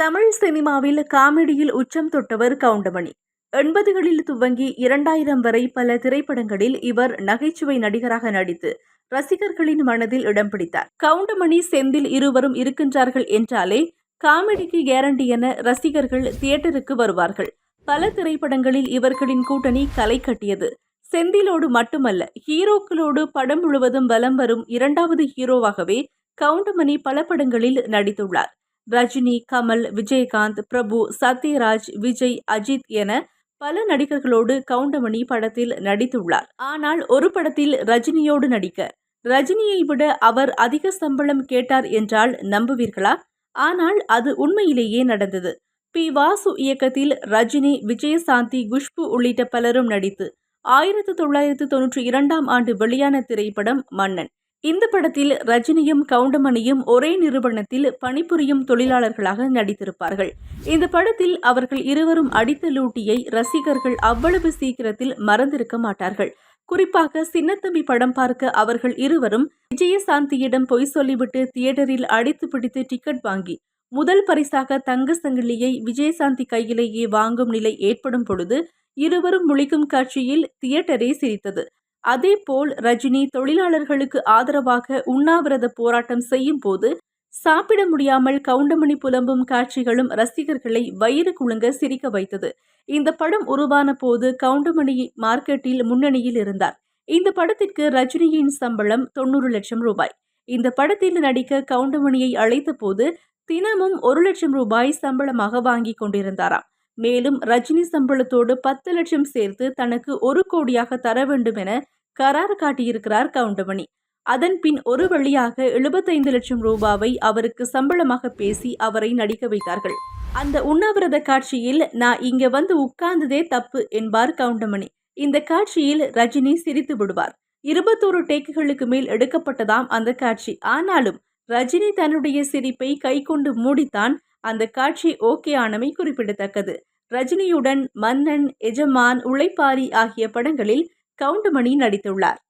தமிழ் சினிமாவில் காமெடியில் உச்சம் தொட்டவர் கவுண்டமணி. எண்பதுகளில் துவங்கி இரண்டாயிரம் வரை பல திரைப்படங்களில் இவர் நகைச்சுவை நடிகராக நடித்து ரசிகர்களின் மனதில் இடம் பிடித்தார். கவுண்டமணி செந்தில் இருவரும் இருக்கின்றார்கள் என்றாலே காமெடிக்கு கேரண்டி என ரசிகர்கள் தியேட்டருக்கு வருவார்கள். பல திரைப்படங்களில் இவர்களின் கூட்டணி கலை கட்டியது. செந்திலோடு மட்டுமல்ல ஹீரோக்களோடு படம் முழுவதும் வலம் வரும் இரண்டாவது ஹீரோவாகவே கவுண்டமணி பல படங்களில் நடித்துள்ளார். ரஜினி கமல் விஜயகாந்த் பிரபு சத்யராஜ் விஜய் அஜித் என பல நடிகர்களோடு கவுண்டமணி படத்தில் நடித்துள்ளார். ஆனால் ஒரு படத்தில் ரஜினியோடு நடிக்க ரஜினியை விட அவர் அதிக சம்பளம் கேட்டார் என்றால் நம்புவீர்களா? ஆனால் அது உண்மையிலேயே நடந்தது. பி. வாசு இயக்கத்தில் ரஜினி விஜயசாந்தி குஷ்பு உள்ளிட்ட பலரும் நடித்து ஆயிரத்து தொள்ளாயிரத்து தொன்னூற்றி இரண்டாம் ஆண்டு வெளியான திரைப்படம் மன்னன். இந்த படத்தில் ரஜினியும் கவுண்டமணியும் ஒரே நிறுவனத்தில் பணிபுரியும் தொழிலாளர்களாக நடித்திருப்பார்கள். இந்த படத்தில் அவர்கள் இருவரும் அடித்த லூட்டியை ரசிகர்கள் அவ்வளவு சீக்கிரத்தில் மறந்திருக்க மாட்டார்கள். குறிப்பாக சின்னத்தம்பி படம் பார்க்க அவர்கள் இருவரும் விஜயசாந்தியிடம் பொய் சொல்லிவிட்டு தியேட்டரில் அடித்து பிடித்து டிக்கெட் வாங்கி முதல் பரிசாக தங்க சங்கிலியை விஜயசாந்தி கையிலேயே வாங்கும் நிலை ஏற்படும் பொழுது இருவரும் முழிக்கும் காட்சியில் தியேட்டரே சிரித்தது. அதேபோல் ரஜினி தொழிலாளர்களுக்கு ஆதரவாக உண்ணாவிரத போராட்டம் செய்யும் போது சாப்பிட முடியாமல் கவுண்டமணி புலம்பும் காட்சிகளும் ரசிகர்களை வயிறு குலுங்க சிரிக்க வைத்தது. இந்த படம் உருவான போது கவுண்டமணி மார்க்கெட்டில் முன்னணியில் இருந்தார். இந்த படத்திற்கு ரஜினியின் சம்பளம் தொண்ணூறு லட்சம் ரூபாய். இந்த படத்தில் நடிக்க கவுண்டமணியை அழைத்த போது தினமும் ஒரு லட்சம் ரூபாய் சம்பளமாக வாங்கி கொண்டிருந்தாராம். மேலும் ரஜினி சம்பளத்தோடு பத்து லட்சம் சேர்த்து தனக்கு ஒரு கோடியாக தர வேண்டும் என கரார் காட்டியிருக்கிறார் கவுண்டமணி. அதன் பின் ஒரு வழியாக எழுபத்தைந்து லட்சம் ரூபாவை அவருக்கு சம்பளமாக பேசி அவரை நடிக்க வைத்தார்கள். அந்த உண்ணாவிரத காட்சியில் நான் இங்க வந்து உட்கார்ந்ததே தப்பு என்பார் கவுண்டமணி. இந்த காட்சியில் ரஜினி சிரித்து விடுவார். இருபத்தோரு டேக்குகளுக்கு மேல் எடுக்கப்பட்டதாம் அந்த காட்சி. ஆனாலும் ரஜினி தன்னுடைய சிரிப்பை கைக்கொண்டு மூடித்தான் அந்த காட்சி ஓகே ஆனமை குறிப்பிடத்தக்கது. ரஜினியுடன் மன்னன் எஜமான் உழைப்பாரி ஆகிய படங்களில் கவுண்டமணி நடித்துள்ளார்.